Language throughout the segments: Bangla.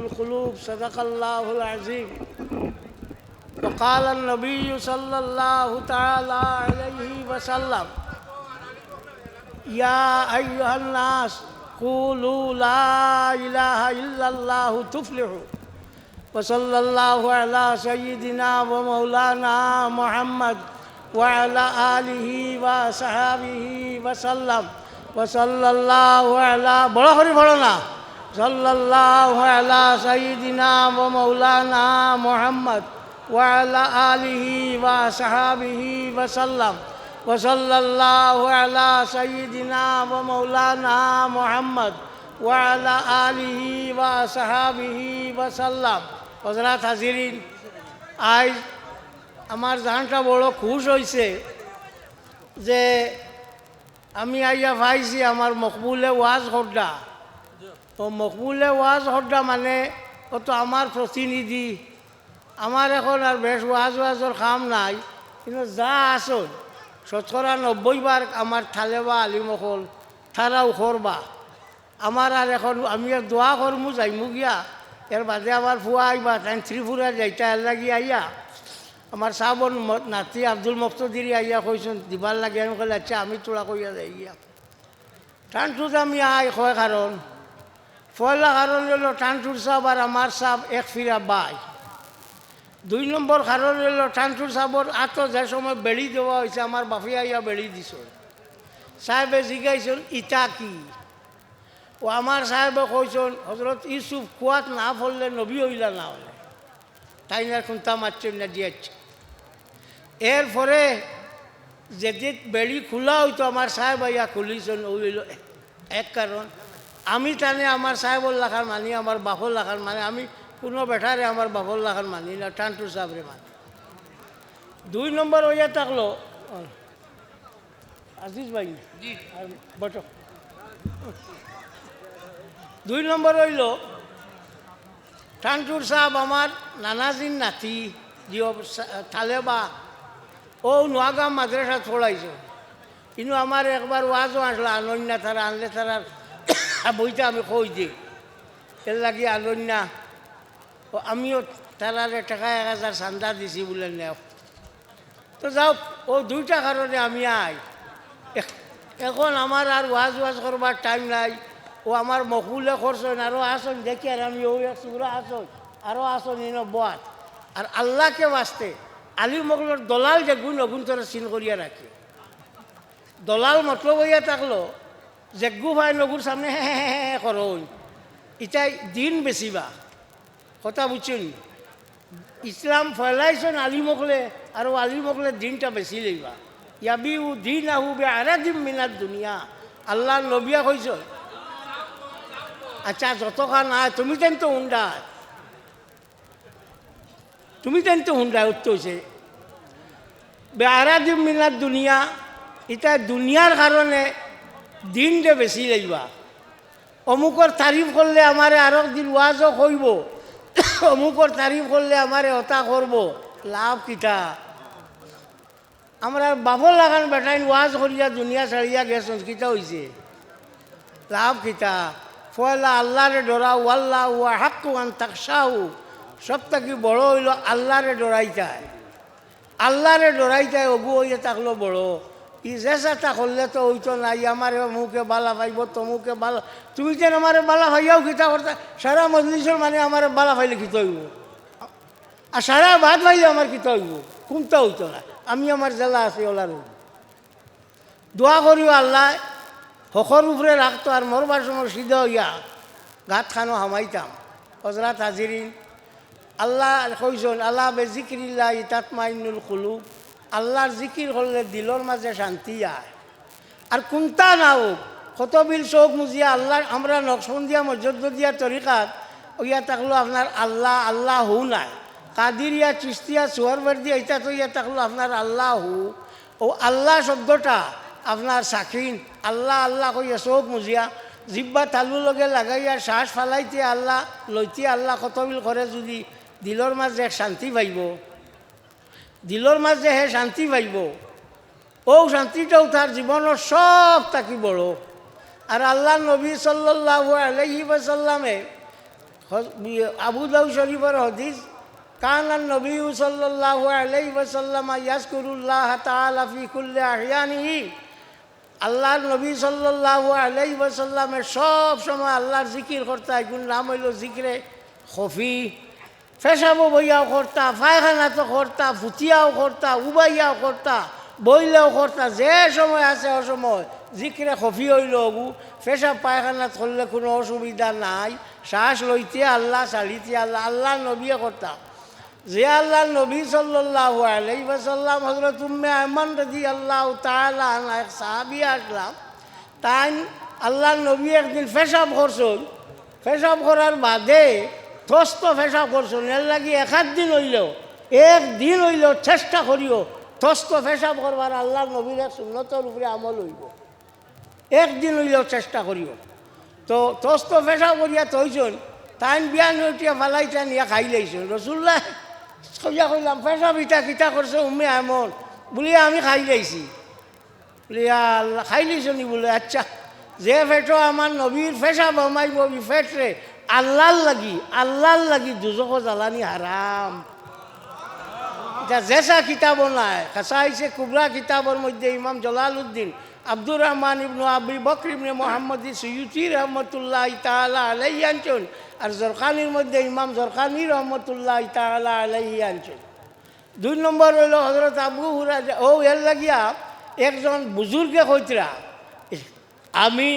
القلوب صدق الله العظيم. وقال النبي صلى الله تعالى عليه وسلم يا أيها الناس قولوا لا إله إلا الله تفلحوا. وصلى الله على سيدنا ومولانا محمد وعلى آله وصحابه وسلم. وصلى الله على بڑا بڑھنا صلى الله على سيدنا ومولانا محمد وعلى آله وصحابه وسلم وصلى الله على سيدنا ومولانا محمد وعلى آله وصحابه وسلم হজরত হাজিরিন আজ আমার জানটা বড় খুশ হয়েছে যে আমি আইয়া পাইছি আমার মকবুলে ওয়াজ হড্ডা ও মকবুলে ওয়াজ হড্ডা মানে ও তো আমার প্রতিনিধি আমার এখন আর বেশ ওয়াজ ওয়াজের কাম নাই, কিন্তু যা আসল শতকরা নব্বই বার আমার থালেবা আলিমকল থারাও করবা আমার আর এখন, আমি আর দোয়া করমু যাইমু গিয়া। এর বাদে আমার ফুয়া আইবা তাই ত্রিপুরা যাইতা এর লাগি আইয়া। আমার সাবন নাতি আব্দুল মফতদিরি আইয়া কইছেন দিবার লাগে, আমি কইলে আচ্ছা আমি তোলা কইয়া যাই গিয়া। টানটুত আমি আই, কয় কারণ পয়লা কারণ হলো টানটুর সাপ আর আমার সাপ এক ফিরা বাই। দুই নম্বর কারণ হলো টানটুর সাপর আত যে সময় বেড়ি দেওয়া হয়েছে, আমার বাফিয়া ইয়া বেড়ি দিছ সাহেবে জিগাইছেন ইটা কি? ও আমার সাহেবে কইছেন হজরত ইউসুফ কুয়াত না পড়লে নবী হইলা না হলে। তাই না খুন্তা মারছেন না দিয়াচ্ছে এরপরে যেদিন বেড়ি খোলা হইতো, আমার সাহেব ইয়া খুলিছেন ওইল এক কারণ। আমি টানে আমার সাহেবর লাখার মানি আমার বাপর লাখার মানে আমি কোনো বেঠারে আমার বাপর লাখার মানি না টানটু সাহেবরে মানি। দুই নম্বর হইয়া থাকল। আজিজ ভাই। বট দুই নম্বর হইল টানটুর সাহেব আমার নানাজিন নাতি জিও থালেবা ও নোয়াগাম মাদ্রাসা ছড়াইছে কিন্তু আমার একবার ওয়াজও আসলো আনন্যা তারা আনলে তারা বইটা আমি কই দিই এর লাগি আনন্যা ও আমিও তারারে টাকা এক হাজার চান্দা দিছি বলে নেও তো যাও ও দুইটা কারণে আমি আই। এখ- এখন আমার আর ওয়াজ ওয়াজ করবার টাইম নাই। ও আমার মকুলে করছেন আরও আসন দেখি আর আমি ওই সুরা আসন আরও আসন ইন বাত আর আল্লাহকে বাঁচতে, আলী মকলের দলাল যে গুণ অগুণ চিন করিয়া রাখে দলাল মতলব হইয়া থাকল যে গু ভাই নগুর সামনে হে হে হে হে করো ইটাই দিন বেশিবা কথা বুঝছেন ইসলাম ফেলাইছেন আলী মকলে আর ও আলী মকলে দিনটা বেশি লইবা। ইয়াবি উ দিন আহু বে আরা দিন মিনার দুনিয়া। আল্লাহ নবিয়া কইছ আচ্ছা যতক্ষণ নাই, তুমি তেন তো হুন্ডা তুমি তেন তো হুন্ডা উঠতেছে বে আরা দিন মিনার দুনিয়া। এটা দুনিয়ার কারণে দিনটা বেশি লইবা অমুকর তারিফ করলে আমারে আরও দিন ওয়াজও কইব অমুকর তারিফ করলে আমারে হতা করব লাভ কিটা আমরা বাবর লাগান বেটাইন ওয়াজ করিয়া দুনিয়া ছাড়িয়া গেছেন কিটা হইছে লাভ কিটা ফয়লা আল্লাহরে ডরা ওয়াল্লা ওয়া হাক্কু আন তাকসাউ সব থাকি বড় হইল আল্লাহরে ডরাইতায় আল্লাহরে ডরাইতায় অগু হইয়া থাকল বড়। ই জেসাটা করলে তো হইতো না ই আমার মুখে বালা পাইব, তমুকে বালা, তুমি যেন আমার বালা ভাইয়াও কিতা করতে, সারা মজলিসের মানে আমার বালা ভাইলে কিতা হইব? আর সারা ভাত ভাইলে আমার কিতা হইব? কোনটা হইতো না? আমি আমার জেলা আছি ওলার দোয়া করিও আল্লাহ হকর উপরে রাখতো আর মরবার সময় সিদ্ধ হইয়া গাত খানো হামাইতাম। হজরাত হাজিরিন, আল্লাহ কইজন আল্লাহ বে জিকিরিল্লাহ ইতাতমাইনুল কুলুব। আল্লাহর জিকির করলে দিলর মাঝে শান্তি আয়। আর কোনটা না হোক কত বিল চোখ মুজিয়া আল্লাহ আমরা নকশবন্দিয়া মসজিদিয়া তরিকাত ইয়া থাকল আপনার আল্লাহ আল্লাহ হু নাই। কাদিরিয়া চিস্তিয়া সুয়ারবার্দিয়া ইটা তো ইয়া থাকল আপনার আল্লাহ হু। ও আল্লাহ শব্দটা আপনার সাকিন আল্লাহ আল্লাহ কইয়া চোখ মুজিয়া। জিব্বা তালু লগে লাগাইয়া, শ্বাস ফালাইতে আল্লাহ লইতে আল্লাহ কত বিল করে যদি দিলর মাঝে শান্তি পাইব। দিলর মাঝে হে শান্তি পাইব। ও শান্তিটাও তার জীবনের সব তাকি বড়। আর আল্লাহ নবী সাল্লাহ আলহি সাল্লামে আবু দাউ শরীফের হদিস কানান নবী সাল্লাল্লাহু আলাইহি ওয়াসাল্লাম ইয়াজকুরুল্লাহ তাআলা ফি কুল্লি আহয়ানিহি। আল্লাহর নবী আলাইহি ওয়াসাল্লামের সব সময় আল্লাহর জিকির করতা এগুন নাম হইল জিকিরে খফি। ফেসাবো বইয়াও করতা পায়খানা তো করতা ফুটিয়াও করতা উবাইয়াও করতা বইলেও করতা যে সময় আছে ও সময় জিকিরে খফি হইল গু ফেসাব পায়খানা করলে কোনো অসুবিধা নাই, শ্বাস লইতে আল্লাহ ছাড়িতে আল্লাহ আল্লাহ নবীয়ে করতা যে আল্লাহ নবী সাল্লাহ আলাই ওয়াসাল্লাম হজরত উম্মে আহমান রদি আল্লাহ এক সাহাবি আসলাম তাই আল্লাহ নবী একদিন পেশাব করছেন পেশাব করার বাদে থস্ত পেশাব করছেন এর লাগি এক আধ দিন হইলেও একদিন হইলেও চেষ্টা করিও থস্ত পেশাব করবার আল্লাহ নবীর এক সুন্নতর উপরে আমল হইব। একদিন হইলেও চেষ্টা করিও তো তস্ত পেশাব করিয়া তৈছন তাইন বিয়ান উঠিয়া ফালাইটা নিয়ে খাই লাইছেন রসুল্লাহ কইয়া কইলাম পেশাব ইটা কিতা করছে উম্মে এমন বলি, আমি খাই লাইছি। বলি আল্লাহ খাই লাইছো বলে আচ্ছা যে ফেটো আমার নবীর পেশাব আমাইব ফেটরে আল্লাহর লাগি আল্লাহর লাগি দুজক জ্বালানি হারাম। এটা জেসা কিতাব নাই, খাসা হয়েছে কুবরা কিতাবর মধ্যে ইমাম জলাল উদ্দিন আব্দুর রহমান ইবনু আবি বকর ইবনে মোহাম্মদ সৈয়ুতি রহমতুল্লাহ তাআলা আলাইহি আনছেন আর জরখানির মধ্যে ইমাম জরখানি রহমতুল্লাহ তাআলা আলাইহি আনছেন দুই নম্বর হইল হজরত আবু হুরা ও এর লাগিয়া একজন বুজুর্গে কইতরা আমি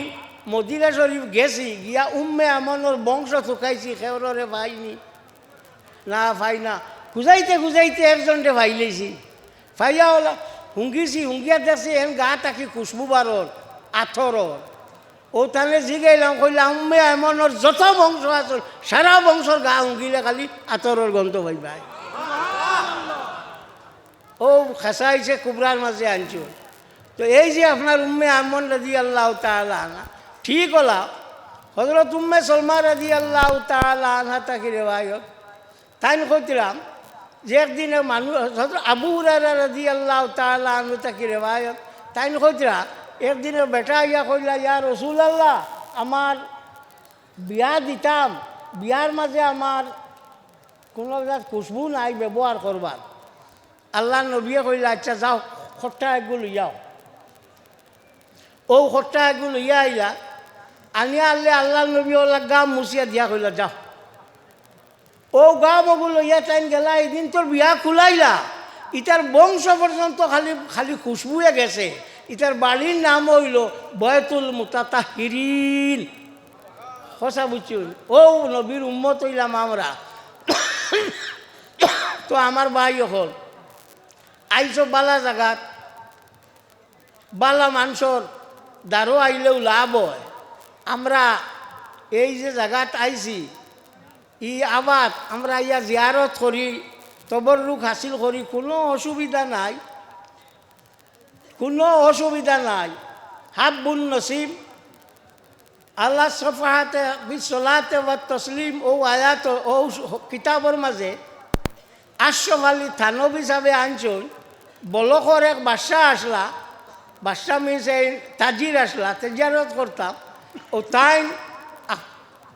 মদিনা শরীফ গেছি, গিয়া উম্মে আমনের বংশ থুকাইছি খেওরে পাইনি না, ভাই না। খুঁজাইতে খুঁজাইতে একজনকে ভাই লেছি ভাইয়া ওলা হুঙ্গিছি, হুঙ্গিয়া দেখছি এন গা তাকি খুশবু বারর, আথরর। ও তাহলে জিগাইলাম, কইলাম, উম্মে এমনের যত বংশ আছে, সারা বংশর গা হুঙ্গিলে খালি আতরর গন্ধ ভাই ভাই। ও খাসাইছে কুবরার মাঝে আনছো। তো এই যে আপনার উম্মে আমন রাজি আল্লাহ আনা ঠিক হলা। হজরত উম্মে সলমা রাজি আল্লাহ আনহা তাকে রেবায়ত তাই কইতিলাম যে একদিনে মানুষ আবু হুরারা রাজি আল্লাহ আনহু তাকে রেবায়ত তাই কইতিরা একদিনের বেটা ইয়া কইলা, ইয়া রসুল আল্লাহ আমার বিয়া দিতাম। বিয়ার মাঝে আমার কোনো খুশবু নাই, ব্যবহার করবার। আল্লাহ নবীয়ে কইলা আচ্ছা যাও, খট্টা একগুলো যাও ও খট্টা একগুলো ইয়া আইলা আনিয়া আনলে আল্লাহ নবী ওলা গাম মুছিয়া দিয়া কইলা যাও ও গা বগুলো ইয়া টাইম গেলা, এদিন তোর বিয়া খুলাইলা। ইটার বংশ পর্যন্ত খালি খালি খুশবুয়ে গেছে। ইটার বাড়ির নাম হইল বয়তুল মুতাতা হিরিন সঁচা বুঝছুন ও নবীর উম্মত হইলাম আমরা। তো আমার ভাই হল আইসো বালা জাগাত। বালা মানুষর দ্বারো আইলেও লাভ হয়। আমরা এই যে জায়গাত আইছি, ই আবাদ আমরা ইয়া জিয়ারত করি তবরুক হাসিল করি, কোনো অসুবিধা নাই। কোনো অসুবিধা নাই। হাব্বুন নসিম আল্লাহ সফাহাতে বিশ্বলাতে বা তসলিম ও আয়াত, ও কিতাবর মাঝে আশরফ আলী থানব হিসাবে আনছন বলকর এক বাদশা আসলা বাদশা মিন্স তাজির আসলা তেজারত করতাম ও তাই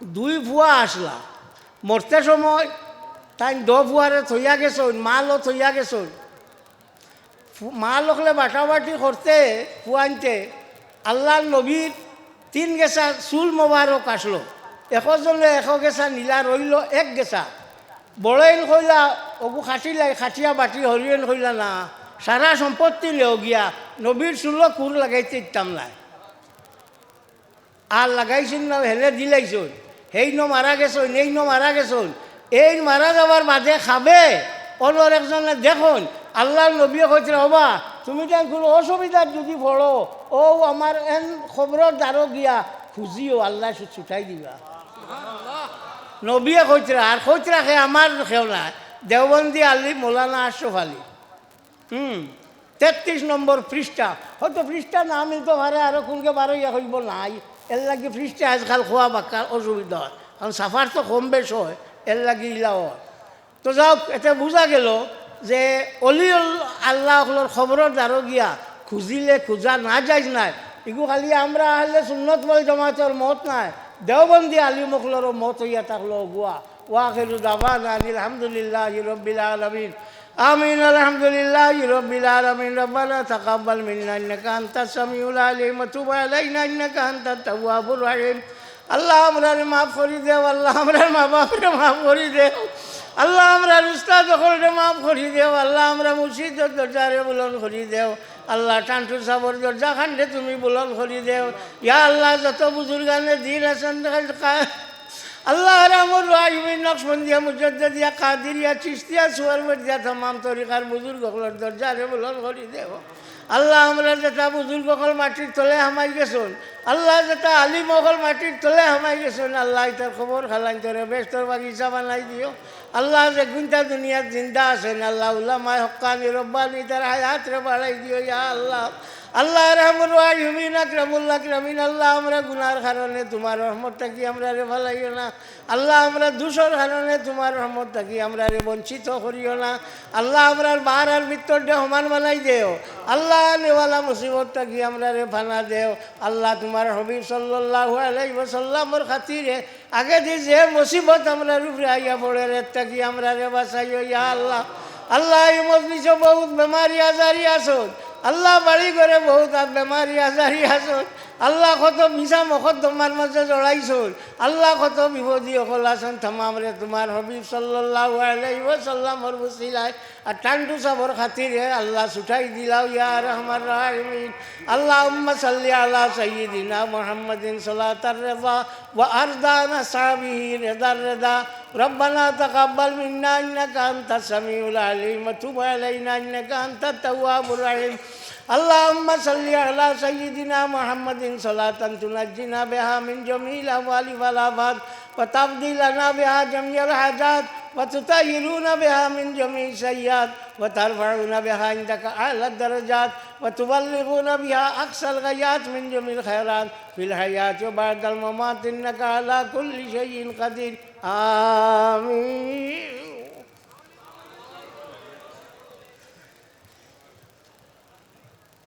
দুই ভুয়া আসলা। মরতে সময় তাই দ ভুয়ারে থইয়া গেছন মালও থইয়া গেছন ফু- মা লোকলে বাটাবাটি করতে ফুয়াইতে আল্লাহ নবীর তিন গেছা চুল মোবারক আসলো। একজনে এশ গেছা নীলা রইল এক গেছা। বড়ইন কইলা অবু খাটিলাই খাটিয়া বাটি হরিয়ন কইলা না সারা সম্পত্তি লেও গিয়া নবীর চুলো কুর লাগাইতে ইতাম নাই আর লাগাইছেন না, হেলে দিলাইছন। সেই ন মারা গেছন এই ন মারা গেছন। এই মারা যাবার বাদে খাবে। অন্য একজনে দেখুন, আল্লাহর নবী কইতে হবা তুমি তো কোনো অসুবিধার যদি পড়ো, ও আমার এন খবরের দ্বারো গিয়া খুঁজিও, আল্লাহ ছুটাই দিবা। নবীয়ে কইতে আর কইতে রাখে, আমার খেও না দেওবন্দি আলী, মৌলানা আশরফ আলী। হুম। তেত্রিশ নম্বর পৃষ্ঠা হয়তো পৃষ্ঠা না মিলতে পারে আরও কোনকে বারো ইয়া হইব, নাই। এর লাগি পৃষ্ঠা আজকাল খোয়া বাক্কার অসুবিধা হয়। কারণ সাফার তো কম বেশ হয়, এর লাগি ইলা তো যাওক, এতে বুঝা গেল যে অলি আল্লাহর খবরের দ্বারো গিয়া খুঁজিলে খোঁজা না যাইজ নাই। এগু খালি আমরা হলে সুন্নত বল জমাতের মত নাই। দেওবন্দি আলী মখলরও মত হইয়া থাকল গুয়া ওয়াখিরু দাবানা আলহামদুলিল্লাহ রব্বিল আলমিন। آمين الحمد لله رب العالمين ربنا تقبل منا إنك أنت السميع العليم وتب علينا إنك أنت التواب الرحيم আল্লাহ আমরা মাফ করি দেও আল্লাহ আমরা মা বাপরে মাফ করি দেও আল্লাহ আমরা উস্তাদ সকলরে মাফ করি দেও আল্লাহ আমরা মুর্শিদের দরজারে বুলন করি দেও আল্লাহ টান্টু সাবর দরজা খান্ডে তুমি বুলন করি দেও ইয়া আল্লাহ যত বুজুর্গানে দিন আছেন আল্লাহ আমর রাহিমিন নকশবন্দিয়া মুজদ্দিয়া কাদিরিয়া চিস্তিয়া সুয়ার মধ্যে তমাম তরিকার বুজুর্গ হলর দরজা রে বুলন করি দেব আল্লাহ আমরা যেটা বুজুর্গ হকল মাটির তলে হামাই গেছুন, আল্লাহ যেটা আলিম হকল মাটির তলে হামাই গেছুন, আল্লাহ তার খবর খালাইন তোরে বেস্তর বাগিচা বানাই দিও। আল্লাহ যে গুন্তা দুনিয়ার জিন্দা আছেন আল্লাহ উল্লামায় হক্কানি রব্বানি, তার হায়াত রে বাড়াই দিও ইয়া আল্লাহ। আল্লাহ রহমুর রাহিমিন আকরামুল্লাহ আকরামিন, আল্লাহ আমরা গুনার কারণে তোমার রহমত থাকি আমরা রে ভালাইও না? আল্লাহ আমরা দূষর কারণে তোমার রহমত থাকি আমরা রে বঞ্চিত করিও না? আল্লাহ আমরার বার আর দে সমান বানাই দেও। আল্লাহ নেওয়ালা মুসিবত থাকি আমরা রে ফানা দেও? আল্লাহ তোমার হবিব সাল্লাহ আলাই সাল্লামর খাতিরে আগে দিয়ে যে মুসিবত আমরা রূপরে আইয়া পড়ে, রেতটা কি আমরা রে বাসাইও ইয়া আল্লাহ। আল্লাহ এই মজলিসে বহুত বেমারি আজারি আসত আল্লাহ বাড়ি করে বহুত বেমারি আজারি আসত আল্লাহ কত মিশা মখত তোমার মাঝে জড়াইছুন আল্লাহ কত বিপদী অকল আছেন থামাম রে তোমার হবিব সাল্লাহ আলাইহি সাল্লামর বসিলাই আর টান্টু সাবর খাতিরে আল্লাহ ছুটাই দিলাও ইয়া রহমান রাহিমিন আল্লাহ উম্মা সাল্লি আলা সাইয়্যিদিনা মুহাম্মাদিন সালাতার রেদা ওয়া আরদানা সাহাবিহি রেদার রেদা ربنا تقبل منا انك انت السميع العليم وتب علينا انك انت التواب الرحيم اللهم صل على سيدنا محمد صلاة تنجينا بها من جميع الأموال والآفات وتقضي لنا بها جميع الحاجات وتطهرون بها من جميع السيئات وترفعون بها عندك أعلى الدرجات وتبلغون بها أقصى الغايات من جميع الخيرات. في الحياة وبعد الممات إنك على كل شيء قدير. آمين.